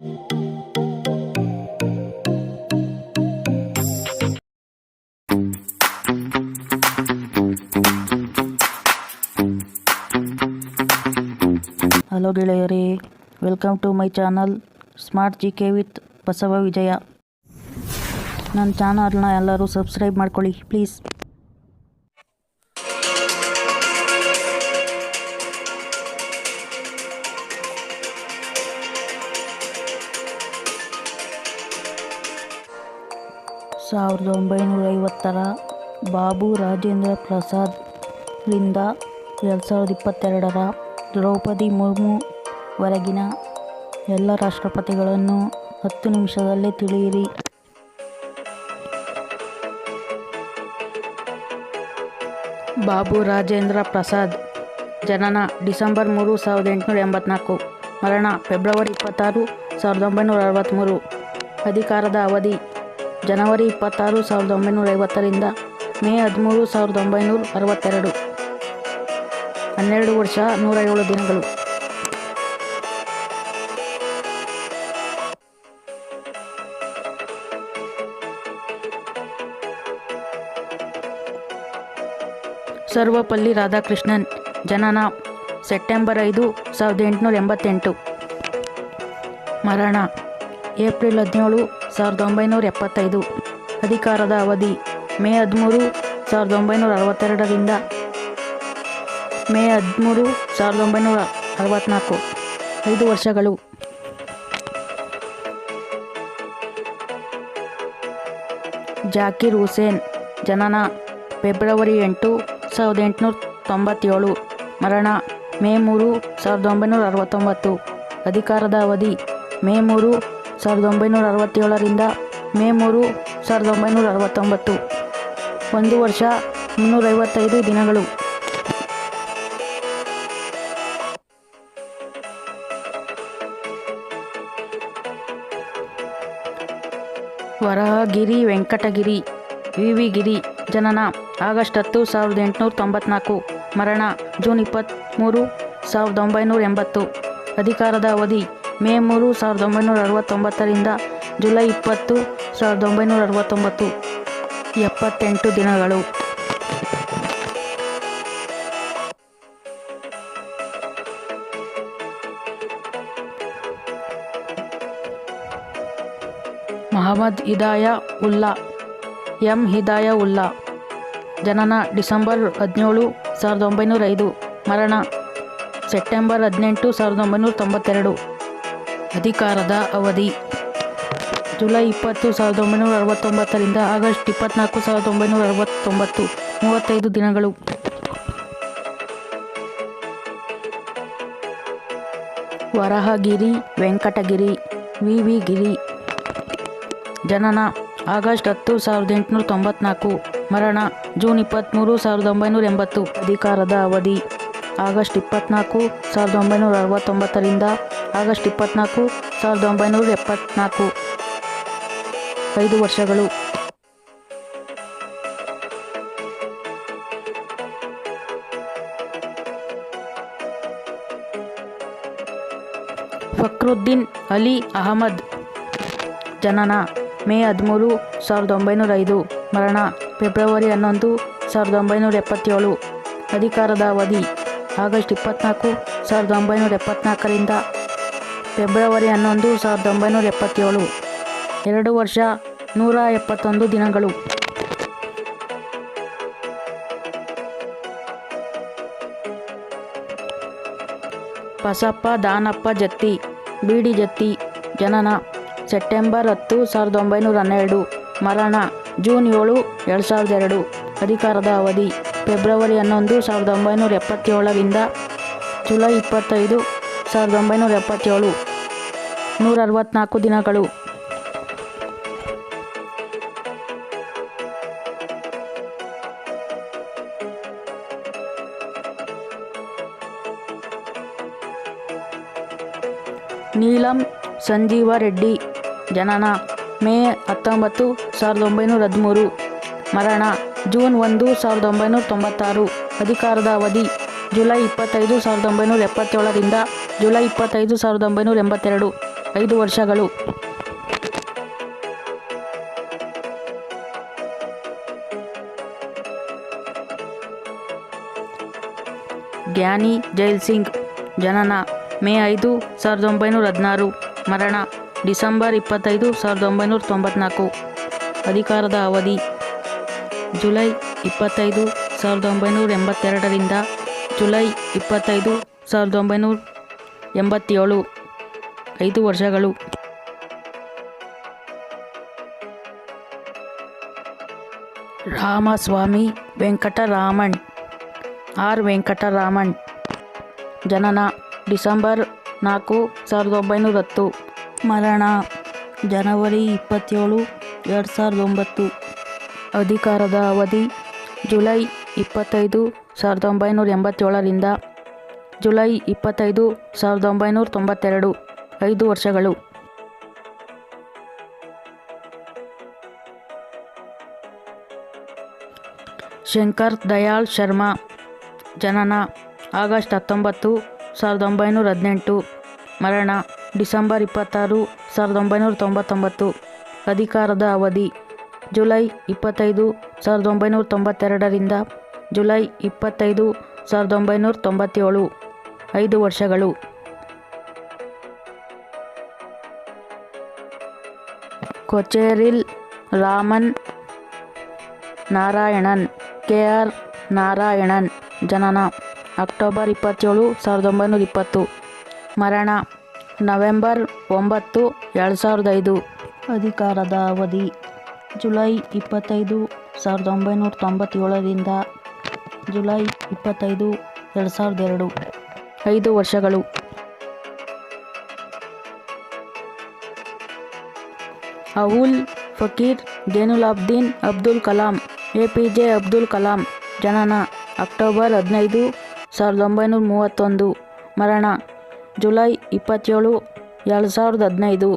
Hello ಗೆಳೆಯರೇ. Welcome to my channel smart G K with Basava Vijaya. ನನ್ನ ಚಾನಲ್ನ ಎಲ್ಲರೂ ಸಬ್ಸ್ಕ್ರೈಬ್ ಮಾಡ್ಕೊಳ್ಳಿ ಪ್ಲೀಸ್ ಸಾವಿರದ ಒಂಬೈನೂರ ಐವತ್ತರ ಬಾಬು ರಾಜೇಂದ್ರ ಪ್ರಸಾದ್ರಿಂದ ಎರಡು ಸಾವಿರದ ಇಪ್ಪತ್ತೆರಡರ ದ್ರೌಪದಿ ಮುರ್ಮುವರೆಗಿನ ಎಲ್ಲ ರಾಷ್ಟ್ರಪತಿಗಳನ್ನು ಹತ್ತು ನಿಮಿಷದಲ್ಲೇ ತಿಳಿಯಿರಿ. ಬಾಬು ರಾಜೇಂದ್ರ ಪ್ರಸಾದ್ ಜನನ ಡಿಸೆಂಬರ್ ಮೂರು, ಸಾವಿರದ ಎಂಟುನೂರ ಎಂಬತ್ನಾಲ್ಕು, ಮರಣ ಫೆಬ್ರವರಿ ಇಪ್ಪತ್ತಾರು, ಸಾವಿರದ ಒಂಬೈನೂರ ಅರವತ್ತ್ಮೂರು ಅಧಿಕಾರದ ಅವಧಿ ಜನವರಿ ಇಪ್ಪತ್ತಾರು, ಸಾವಿರದ ಒಂಬೈನೂರ ಐವತ್ತರಿಂದ ಮೇ ಹದಿಮೂರು, ಸಾವಿರದ ಒಂಬೈನೂರ ಅರವತ್ತೆರಡು. ಹನ್ನೆರಡು ವರ್ಷ, ನೂರ ಏಳು ದಿನಗಳು. ಸರ್ವಪಲ್ಲಿ ರಾಧಾಕೃಷ್ಣನ್ ಜನನ ಸೆಪ್ಟೆಂಬರ್ ಐದು, ಸಾವಿರದ ಎಂಟುನೂರ ಎಂಬತ್ತೆಂಟು. ಮರಣ. ಏಪ್ರಿಲ್ ಹದಿನೇಳು, ಸಾವಿರದ ಒಂಬೈನೂರ ಎಪ್ಪತ್ತೈದು. ಅಧಿಕಾರದ ಅವಧಿ, ಮೇ ಹದಿಮೂರು, ಸಾವಿರದ ಒಂಬೈನೂರ ಅರವತ್ತೆರಡರಿಂದ ಮೇ ಹದಿಮೂರು, ಸಾವಿರದ ಒಂಬೈನೂರ ಅರವತ್ತ್ನಾಲ್ಕು ಐದು ವರ್ಷಗಳು. ಜಾಕಿರ್ ಹುಸೇನ್ ಜನನ, ಫೆಬ್ರವರಿ ಎಂಟು, ಸಾವಿರದ ಎಂಟುನೂರ ತೊಂಬತ್ತೇಳು. ಮರಣ, ಮೇ ಮೂರು, ಸಾವಿರದ ಒಂಬೈನೂರ ಅರವತ್ತೊಂಬತ್ತು. ಅಧಿಕಾರದ ಅವಧಿ, ಮೇ ಮೂರು ಸಾವಿರದ ಒಂಬೈನೂರ ಅರವತ್ತೇಳರಿಂದ ಮೇ ಮೂರು ಸಾವಿರದ ಒಂಬೈನೂರ ಅರವತ್ತೊಂಬತ್ತು. ಒಂದು ವರ್ಷ, ಮುನ್ನೂರೈವತ್ತೈದು ದಿನಗಳು. ವರಹಗಿರಿ, ವೆಂಕಟಗಿರಿ ವಿ ವಿ ಗಿರಿ ಜನನ ಆಗಸ್ಟ್ ಹತ್ತು ಸಾವಿರದ ಎಂಟುನೂರ ತೊಂಬತ್ನಾಲ್ಕು. ಮರಣ, ಜೂನ್ ಇಪ್ಪತ್ತ್ಮೂರು ಸಾವಿರದ ಒಂಬೈನೂರ ಎಂಬತ್ತು. ಅಧಿಕಾರದ ಅವಧಿ ಮೇ ಮೂರು ಸಾವಿರದ ಒಂಬೈನೂರ ಅರವತ್ತೊಂಬತ್ತರಿಂದ ಜುಲೈ ಇಪ್ಪತ್ತು ಸಾವಿರದ ಒಂಬೈನೂರ ಅರವತ್ತೊಂಬತ್ತು. ಎಪ್ಪತ್ತೆಂಟು ದಿನಗಳು. Mohammad Hidayatullah, M Hidayatullah, ಜನನ ಡಿಸೆಂಬರ್ ಹದಿನೇಳು ಸಾವಿರದ ಒಂಬೈನೂರ ಐದು, ಮರಣ ಸೆಪ್ಟೆಂಬರ್ ಹದಿನೆಂಟು ಸಾವಿರದ ಒಂಬೈನೂರ ತೊಂಬತ್ತೆರಡು. ಅಧಿಕಾರದ ಅವಧಿ. ಜುಲೈ ಇಪ್ಪತ್ತು, ಸಾವಿರದ ಒಂಬೈನೂರ ಅರವತ್ತೊಂಬತ್ತರಿಂದ ಆಗಸ್ಟ್ ಇಪ್ಪತ್ತ್ನಾಲ್ಕು ಸಾವಿರದ ಒಂಬೈನೂರ ಅರವತ್ತೊಂಬತ್ತು, ಮೂವತ್ತೈದು ದಿನಗಳು. Varahagiri, Venkatagiri V V Giri. ಜನನ, ಆಗಸ್ಟ್ ಹತ್ತು, ಸಾವಿರದ ಎಂಟುನೂರ ತೊಂಬತ್ನಾಲ್ಕು, ಮರಣ, ಜೂನ್ ಇಪ್ಪತ್ತ್ಮೂರು ಸಾವಿರದ ಒಂಬೈನೂರ ಎಂಬತ್ತು. ಅಧಿಕಾರದ ಅವಧಿ, ಆಗಸ್ಟ್ ಇಪ್ಪತ್ತ್ನಾಲ್ಕು ಸಾವಿರದ ಒಂಬೈನೂರ ಅರವತ್ತೊಂಬತ್ತರಿಂದ ಆಗಸ್ಟ್ ಇಪ್ಪತ್ತ್ನಾಲ್ಕು ಸಾವಿರದ ಒಂಬೈನೂರ ಎಪ್ಪತ್ನಾಲ್ಕು. ಐದು ವರ್ಷಗಳು. ಫಕ್ರುದ್ದೀನ್ ಅಲಿ ಅಹಮದ್ ಜನನ, ಮೇ ಹದಿಮೂರು, ಸಾವಿರದ ಒಂಬೈನೂರ ಐದು. ಮರಣ, ಫೆಬ್ರವರಿ ಹನ್ನೊಂದು, ಸಾವಿರದ ಒಂಬೈನೂರ ಎಪ್ಪತ್ತೇಳು. ಅಧಿಕಾರದ ಅವಧಿ, ಆಗಸ್ಟ್ ಇಪ್ಪತ್ನಾಲ್ಕು, ಸಾವಿರದ ಒಂಬೈನೂರ ಎಪ್ಪತ್ತ್ನಾಲ್ಕರಿಂದ ಫೆಬ್ರವರಿ ಹನ್ನೊಂದು, ಸಾವಿರದ ಒಂಬೈನೂರ ಎಪ್ಪತ್ತೇಳು. ಎರಡು ವರ್ಷ, ನೂರ ಎಪ್ಪತ್ತೊಂದು ದಿನಗಳು. ಬಸಪ್ಪ, ದಾನಪ್ಪ ಜತ್ತಿ, ಬಿಡಿ ಜತ್ತಿ, ಜನನ, ಸೆಪ್ಟೆಂಬರ್ ಹತ್ತು, ಸಾವಿರದ ಒಂಬೈನೂರ ಹನ್ನೆರಡು. ಮರಣ, ಜೂನ್ ಏಳು, ಎರಡು ಸಾವಿರದ ಎರಡು. ಅಧಿಕಾರದ ಅವಧಿ, ಫೆಬ್ರವರಿ ಹನ್ನೊಂದು, ಸಾವಿರದ ಒಂಬೈನೂರ ಎಪ್ಪತ್ತೇಳರಿಂದ ಜುಲೈ ಇಪ್ಪತ್ತೈದು, ಸಾವಿರದ ಒಂಬೈನೂರ ಎಪ್ಪತ್ತೇಳು. ನೂರ ಅರವತ್ತ್ನಾಲ್ಕು ದಿನಗಳು. ನೀಲಂ ಸಂಜೀವ ರೆಡ್ಡಿ, ಜನನ ಮೇ ಹತ್ತೊಂಬತ್ತು, ಸಾವಿರದ ಒಂಬೈನೂರ ಹದಿಮೂರು. ಮರಣ ಜೂನ್ ಒಂದು, ಸಾವಿರದ ಒಂಬೈನೂರ ತೊಂಬತ್ತಾರು. ಅಧಿಕಾರದ ಅವಧಿ ಜುಲೈ ಇಪ್ಪತ್ತೈದು, ಸಾವಿರದ ಒಂಬೈನೂರ ಎಪ್ಪತ್ತೇಳರಿಂದ ಜುಲೈ ಇಪ್ಪತ್ತೈದು, ಸಾವಿರದ ಒಂಬೈನೂರ ಎಂಬತ್ತೆರಡು. ಐದು ವರ್ಷಗಳು. ಗ್ಯಾನಿ ಜೈಲ್ ಸಿಂಗ್, ಜನನ ಮೇ ಐದು ಸಾವಿರದ ಒಂಬೈನೂರ ಹದಿನಾರು, ಮರಣ ಡಿಸೆಂಬರ್ ಇಪ್ಪತ್ತೈದು ಸಾವಿರದ ಒಂಬೈನೂರ ತೊಂಬತ್ನಾಲ್ಕು, ಅಧಿಕಾರದ ಅವಧಿ ಜುಲೈ ಇಪ್ಪತ್ತೈದು ಸಾವಿರದ ಒಂಬೈನೂರ ಎಂಬತ್ತೆರಡರಿಂದ ಜುಲೈ ಇಪ್ಪತ್ತೈದು ಸಾವಿರದ ಒಂಬೈನೂರ ಎಂಬತ್ತೇಳು. ಐದು ವರ್ಷಗಳು. ರಾಮಸ್ವಾಮಿ ವೆಂಕಟರಾಮಣ್ ಆರ್ ವೆಂಕಟರಾಮಣ್ ಜನನ ಡಿಸೆಂಬರ್ ನಾಲ್ಕು ಸಾವಿರದ ಒಂಬೈನೂರ ಹತ್ತು. ಮರಣ ಜನವರಿ ಇಪ್ಪತ್ತೇಳು ಎರಡು ಸಾವಿರದ ಒಂಬತ್ತು. ಅಧಿಕಾರದ ಅವಧಿ ಜುಲೈ ಇಪ್ಪತ್ತೈದು ಸಾವಿರದ ಒಂಬೈನೂರ ಎಂಬತ್ತೇಳರಿಂದ ಜುಲೈ ಇಪ್ಪತ್ತೈದು ಸಾವಿರದ ಒಂಬೈನೂರ ತೊಂಬತ್ತೆರಡು. ಐದು ವರ್ಷಗಳು. ಶಂಕರ್, ದಯಾಳ್ ಶರ್ಮಾ, ಜನನ, ಆಗಸ್ಟ್ ಹತ್ತೊಂಬತ್ತು, ಸಾವಿರದ ಒಂಬೈನೂರ ಹದಿನೆಂಟು, ಮರಣ, ಡಿಸೆಂಬರ್ ಇಪ್ಪತ್ತಾರು, ಸಾವಿರದ ಒಂಬೈನೂರ ತೊಂಬತ್ತೊಂಬತ್ತು, ಅಧಿಕಾರದ ಅವಧಿ, ಜುಲೈ ಇಪ್ಪತ್ತೈದು, ಸಾವಿರದ ಒಂಬೈನೂರ ತೊಂಬತ್ತೆರಡರಿಂದ ಜುಲೈ ಇಪ್ಪತ್ತೈದು, ಸಾವಿರದ ಒಂಬೈನೂರ ತೊಂಬತ್ತೇಳು, ಐದು ವರ್ಷಗಳು. ಕೊಚೇರಿಲ್ ರಾಮನ್, ನಾರಾಯಣನ್ ಕೆ ಆರ್ ನಾರಾಯಣನ್, ಜನನ, ಅಕ್ಟೋಬರ್ ಇಪ್ಪತ್ತೇಳು, ಸಾವಿರದ ಒಂಬೈನೂರ ಇಪ್ಪತ್ತು. ಮರಣ, ನವೆಂಬರ್ ಒಂಬತ್ತು, ಎರಡು ಸಾವಿರದ ಐದು. ಅಧಿಕಾರದ ಅವಧಿ, ಜುಲೈ ಇಪ್ಪತ್ತೈದು, ಸಾವಿರದ ಒಂಬೈನೂರ ತೊಂಬತ್ತೇಳರಿಂದ ಜುಲೈ ಇಪ್ಪತ್ತೈದು, ಎರಡು ಸಾವಿರದ ಎರಡು. ಐದು ವರ್ಷಗಳು. Avul Pakir Jainulabdeen Abdul Kalam A P J Abdul Kalam, ಜನನ, ಅಕ್ಟೋಬರ್ ಹದಿನೈದು, ಸಾವಿರದ ಒಂಬೈನೂರ ಮೂವತ್ತೊಂದು, ಮರಣ, ಜುಲೈ ಇಪ್ಪತ್ತೇಳು, ಎರಡು ಸಾವಿರದ ಹದಿನೈದು.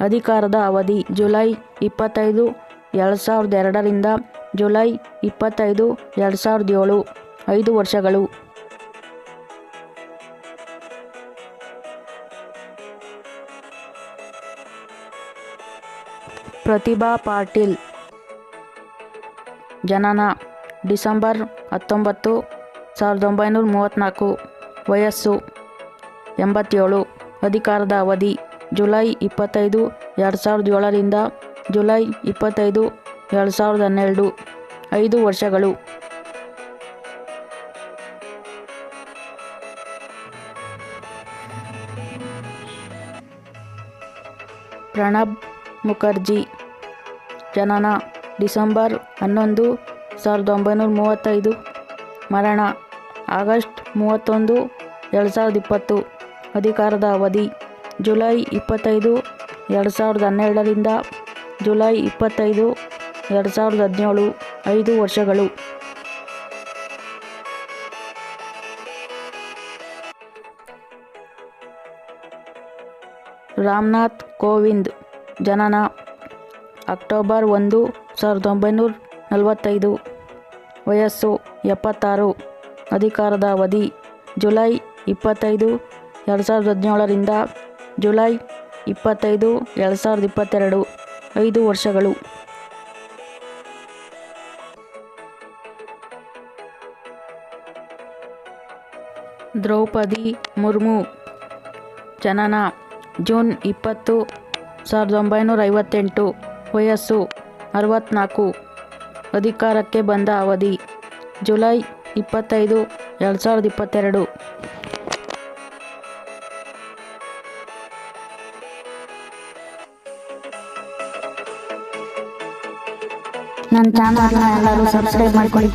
ಅಧಿಕಾರದ ಅವಧಿ, ಜುಲೈ ಇಪ್ಪತ್ತೈದು, ಎರಡು ಸಾವಿರದ ಎರಡರಿಂದ ಜುಲೈ ಇಪ್ಪತ್ತೈದು, ಎರಡು ಸಾವಿರದ ಏಳು, ಐದು ವರ್ಷಗಳು. ಪ್ರತಿಭಾ ಪಾಟೀಲ್. ಜನನ ಡಿಸೆಂಬರ್ ಹತ್ತೊಂಬತ್ತು, ಸಾವಿರದ ಒಂಬೈನೂರ ಮೂವತ್ತ್ನಾಲ್ಕು ವಯಸ್ಸು ಎಂಬತ್ತೇಳು. ಅಧಿಕಾರದ ಅವಧಿ ಜುಲೈ ಇಪ್ಪತ್ತೈದು, ಎರಡು ಸಾವಿರದ ಏಳರಿಂದ ಜುಲೈ ಇಪ್ಪತ್ತೈದು, ಎರಡು ಸಾವಿರದ ಹನ್ನೆರಡು. ಐದು ವರ್ಷಗಳು. ಪ್ರಣಬ್ ಮುಖರ್ಜಿ. ಜನನ, ಡಿಸೆಂಬರ್ ಹನ್ನೊಂದು, ಸಾವಿರದ ಒಂಬೈನೂರ ಮೂವತ್ತೈದು. ಮರಣ, ಆಗಸ್ಟ್ ಮೂವತ್ತೊಂದು, ಎರಡು ಸಾವಿರದ ಇಪ್ಪತ್ತು. ಅಧಿಕಾರದ ಅವಧಿ, ಜುಲೈ ಇಪ್ಪತ್ತೈದು, ಎರಡು ಸಾವಿರದ ಹನ್ನೆರಡರಿಂದ ಜುಲೈ ಇಪ್ಪತ್ತೈದು, ಎರಡು ಸಾವಿರದ ಹದಿನೇಳು, ಐದು ವರ್ಷಗಳು. ರಾಮನಾಥ್ ಕೋವಿಂದ್ ಜನನ ಅಕ್ಟೋಬರ್ ಒಂದು, ಸಾವಿರದ ಒಂಬೈನೂರ ನಲವತ್ತೈದು. ವಯಸ್ಸು ಎಪ್ಪತ್ತಾರು. ಅಧಿಕಾರದ ಅವಧಿ ಜುಲೈ ಇಪ್ಪತ್ತೈದು, ಎರಡು ಸಾವಿರದ ಹದಿನೇಳರಿಂದ ಜುಲೈ ಇಪ್ಪತ್ತೈದು, ಎರಡು ಸಾವಿರದ ಇಪ್ಪತ್ತೆರಡು. ಐದು ವರ್ಷಗಳು. ದ್ರೌಪದಿ ಮುರ್ಮು. ಜನನ ಜೂನ್ ಇಪ್ಪತ್ತು ಸಾವಿರದ ಒಂಬೈನೂರ ಐವತ್ತೆಂಟು ವಯಸ್ಸು ಅರವತ್ತ್ನಾಲ್ಕು ಅಧಿಕಾರಕ್ಕೆ ಬಂದ ಅವಧಿ ಜುಲೈ ಇಪ್ಪತ್ತೈದು, ಎರಡು ಸಾವಿರದ ಇಪ್ಪತ್ತೆರಡು. ನನ್ನ ಚಾನಲ್ನ ಎಲ್ಲರೂ ಸಬ್ಸ್ಕ್ರೈಬ್ ಮಾಡ್ಕೊಳ್ಳಿ.